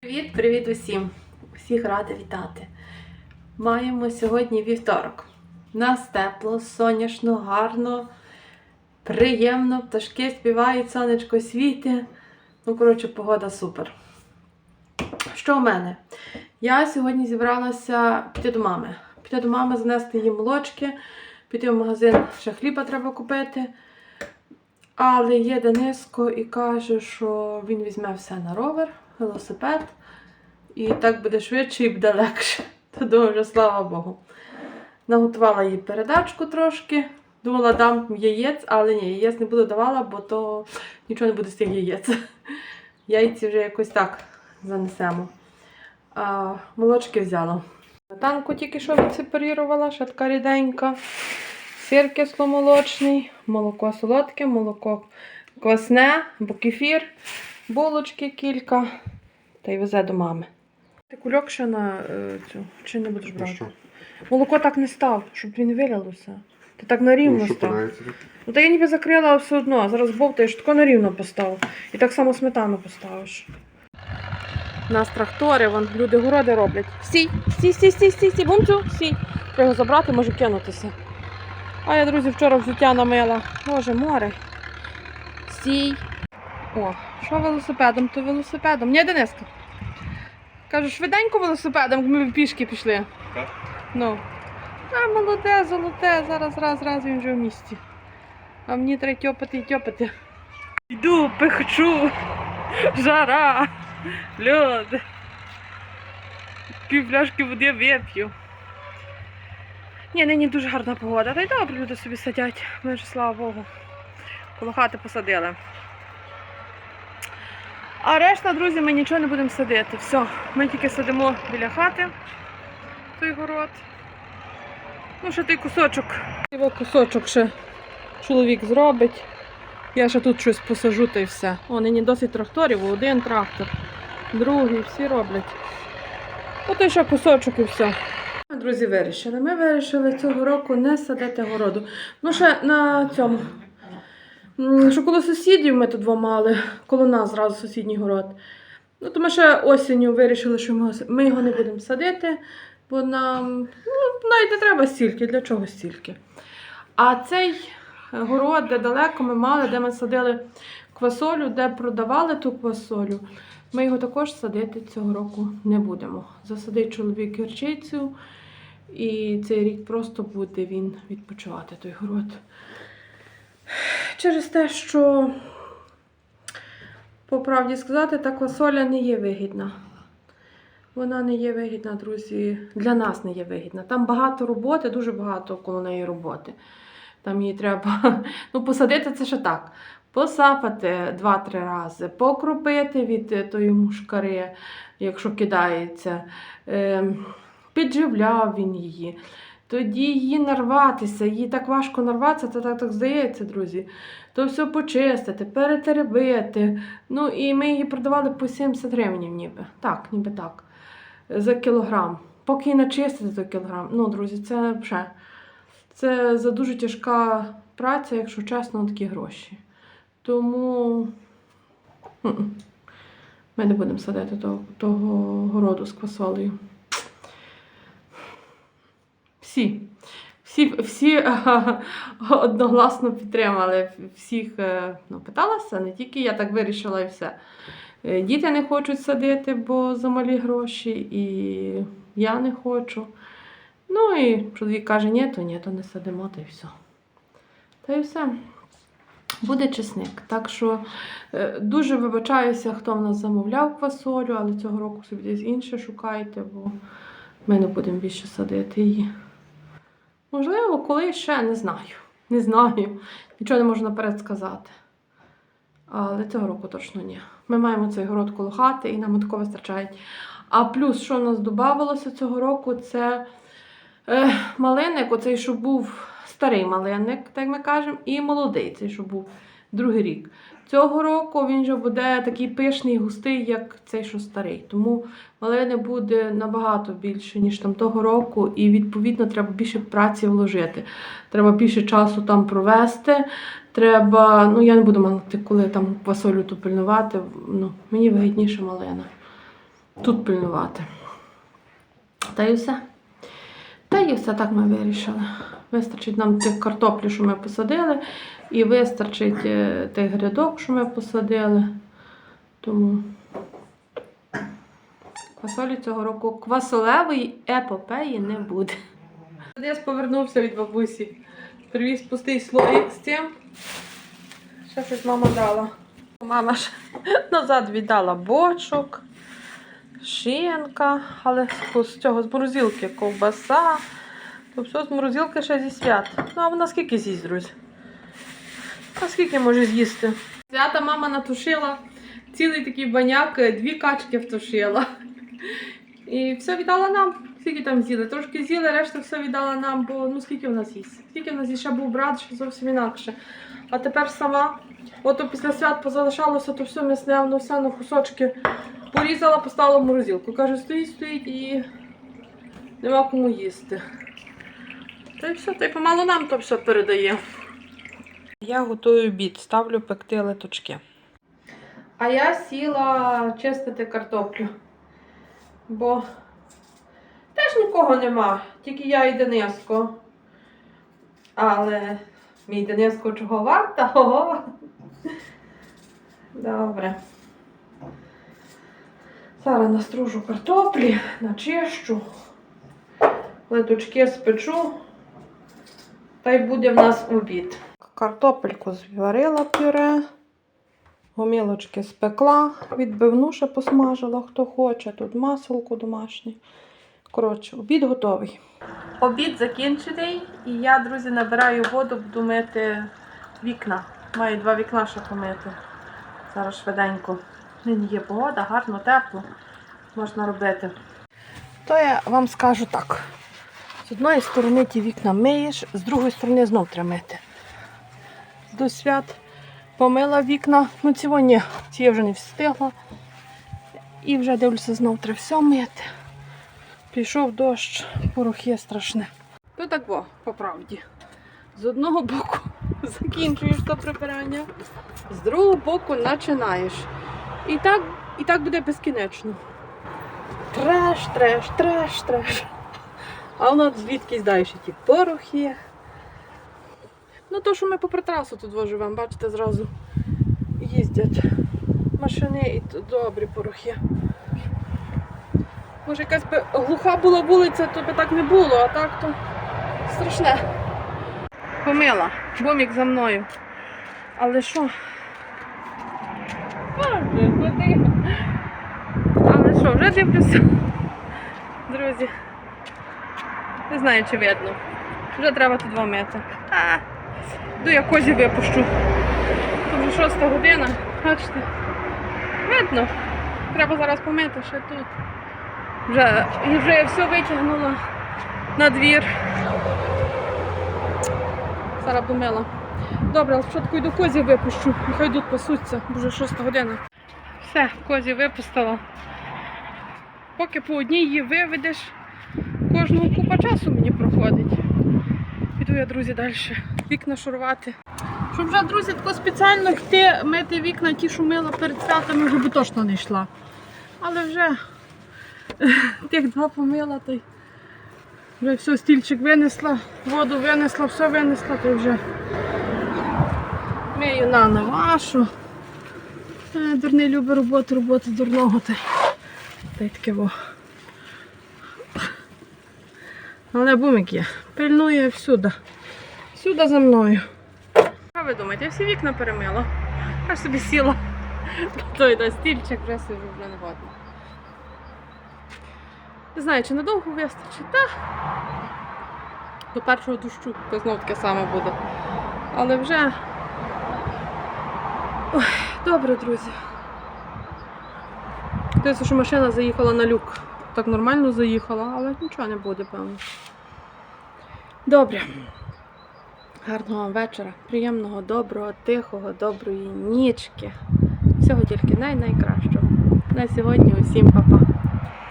Привіт, привіт усім! Всіх рада вітати. Маємо сьогодні вівторок. Нас тепло, сонячно, гарно, приємно, пташки співають, сонечко світи. Ну, коротше, погода супер. Що в мене? Я сьогодні зібралася піти до мами. Піти до мами, занести їй молочки, піти в магазин, ще хліба треба купити. Але є Дениско і каже, що він візьме все на ровер, велосипед. І так буде швидше і буде легше. То думаю, вже слава Богу. Наготувала їй передачку трошки. Думала, дам яєць, але ні, яєць не буду давала, бо то нічого не буде з тих яєць. Яйці вже якось так занесемо. А, молочки взяла. Танку тільки що відсепарірувала, ще така ріденька. Сир кисломолочний, молоко солодке, молоко квасне, бо кефір, булочки кілька. Та й везе до мами. Ти кульок ще на е, цю, чи не будеш Ну брати? що? Молоко так не став, щоб він вилилося. Ти так на рівно Ну, став. Ну та я ніби закрила, все одно. а Зараз бовтаєш, тако на рівно постав. І так само сметану поставиш. У нас трактори, вон люди городи роблять. Стій, стій, стій, стій, стій, стій, бумцю, стій. Треба його забрати, може кинутися. А я, друзі, вчора взуття намила. Боже, море. Стій. О, що велосипедом, то велосипедом. Ні, Дениска. Кажу, швиденько велосипедом, ми пішки пішли. Так. Ну. А, молоде, золоте, зараз раз, раз він вже в місті. А мені треба тьопати і тьопати. Йду, пихчу, жара, льод. Пів пляшки води вип'ю. Ні, нині дуже гарна погода. Та й добре люди собі сидять. Ми ж, слава Богу, коло хати посадили. А решта, друзі, ми нічого не будемо садити. Все, ми тільки сидимо біля хати, той город. Ну, ще той кусочок. Його кусочок ще чоловік зробить. Я ще тут щось посажу та й все. О, нині досить тракторів, один трактор, другий, всі роблять. Ото ще кусочок і все. Друзі, вирішили. Ми вирішили цього року не садити городу. Ну, ще на цьому. Що коло сусідів ми тут два мали, коло нас зразу сусідній город. Ну, то ми ще осінню вирішили, що ми його не будемо садити, бо нам ну, навіть не треба стільки, для чого стільки. А цей город, де далеко ми мали, де ми садили квасолю, де продавали ту квасолю, ми його також садити цього року не будемо. Засадить чоловік гірчицю, і цей рік просто буде він відпочивати той город. Через те, що, по правді сказати, та квасоля не є вигідна. Вона не є вигідна, друзі. Для нас не є вигідна. Там багато роботи, дуже багато коло неї роботи. Там її треба ну, посадити це ще так. Посапати два-три рази, покропити від тої мушкари, якщо кидається. Ем, підживляв він її. Тоді її нарватися, їй так важко нарватися, це так, так здається, друзі. То все почистити, перетеребити. Ну і ми її продавали по 70 гривень ніби. Так, ніби так. За кілограм. Поки її начистити той кілограм. Ну, друзі, це вже. Це за дуже тяжка праця, якщо чесно, на такі гроші. Тому ми не будемо садити того, того городу з квасолею. Всі. Всі, всі одногласно підтримали. Всіх е, ну, питалася, не тільки я так вирішила і все. Е, Діти не хочуть садити, бо за малі гроші, і я не хочу. Ну і чоловік каже, ні, то ні, то не садимо, та й все. Та й все. Буде чесник. Так що е, дуже вибачаюся, хто в нас замовляв квасолю, але цього року собі десь інше шукайте, бо ми не будемо більше садити її. Можливо, коли ще не знаю. Не знаю. Нічого не можу наперед. Але цього року точно ні. Ми маємо цей город коло хати і нам такого вистачає. А плюс, що в нас додавалося цього року, це е, малинник, оцей, що був старий малинник, так ми кажемо, і молодий, цей, що був другий рік. Цього року він вже буде такий пишний, густий, як цей, що старий. Тому малини буде набагато більше, ніж там того року, і відповідно треба більше праці вложити. Треба більше часу там провести. Треба, ну я не буду мати, коли там квасолю ту пильнувати. Ну, мені вигідніше малина. тут пильнувати. Та й все. Та й все так ми вирішили. Вистачить нам тих картоплі, що ми посадили, і вистачить е, тих грядок, що ми посадили. Тому квасолі цього року квасолевої епопеї не буде. Десь повернувся від бабусі. Привіз пустий слоїк з цим. Ще щось мама дала. Мама ж назад віддала бочок, шинка, але з- цього з морозилки ковбаса. То все з морозилки ще зі свят. Ну, а вона скільки з'їсть, друзі? А скільки може з'їсти? Свята мама натушила цілий такий баняк, е, дві качки втушила. І все віддала нам. Скільки там з'їли? Трошки з'їли, решта все віддала нам, бо ну скільки в нас їсть? Скільки в нас їсть? ще був брат, що зовсім інакше. А тепер сама, ото після свят позалишалося, то все м'ясне, воно все на кусочки порізала, поставила в морозилку. Каже, стоїть, стоїть і нема кому їсти. Та й все, та й помалу нам то все передає. Я готую обід, ставлю пекти леточки. А я сіла чистити картоплю. Бо теж нікого нема, тільки я і Дениско. Але мій Дениско чого варта? Ого. Добре. Зараз настружу картоплі, начищу, ледочки спечу, та й буде в нас обід. Картопельку зварила пюре, гомілочки спекла, відбивну ще посмажила, хто хоче, тут маселку домашнє. Коротше, обід готовий. Обід закінчений, і я, друзі, набираю воду, буду мити вікна. Маю два вікна ще помити. Зараз швиденько. Нині є погода, гарно, тепло. Можна робити. То я вам скажу так. З одної сторони ті вікна миєш, з другої сторони знов треба мити. До свят помила вікна. Ну, цього ні, ці я вже не встигла. І вже дивлюся, знов треба все мити. Пішов дощ, порохи страшне. То так во, по правді. З одного боку закінчуєш то прибирання, з другого боку починаєш. І так, і так буде безкінечно. Треш, треш, треш, треш. А воно звідки далі ті порохи. Ну, то, що ми попри трасу тут живемо, бачите, зразу їздять машини і добрі порохи. Може, якась би глуха була вулиця, то би так не було, а так то страшне. Помила, бомік за мною. Але що? Але що, вже дивлюся. Друзі. Не знаю, чи видно. Вже треба тут два метри. А, я козі випущу. Тут вже шоста година. Бачите? Видно. Треба зараз помити ще тут. Вже, вже я все витягнула на двір. Зараз помила. Добре, спочатку йду козі випущу. Нехай йдуть пасуться, вже шоста година. Все, козі випустила. Поки по одній її виведеш, кожного купа часу мені проходить. Піду я, друзі, далі вікна шурувати. Щоб вже, друзі, тако спеціально йти мити вікна, ті, що мила перед святами, вже би точно не йшла. Але вже тих два помила, то й вже все, стільчик винесла, воду винесла, все винесла, то вже мию на вашу. Е, Дурний любить роботу, роботу дурного. Та й таке во. Але бумик є. Пильнує всюди. Всюди за мною. Що ви думаєте, я всі вікна перемила. Аж собі сіла. Той на стільчик вже сижу, вже не годно. Не знаю, чи надовго вистачить, та до першого дощу, знов таке саме буде. Але вже. Ой, добре, друзі. Дивіться, що машина заїхала на люк. Так нормально заїхала, але нічого не буде, певно. Добре. Гарного вам вечора, приємного, доброго, тихого, доброї нічки. Всього тільки най-найкращого. На сьогодні усім па-па.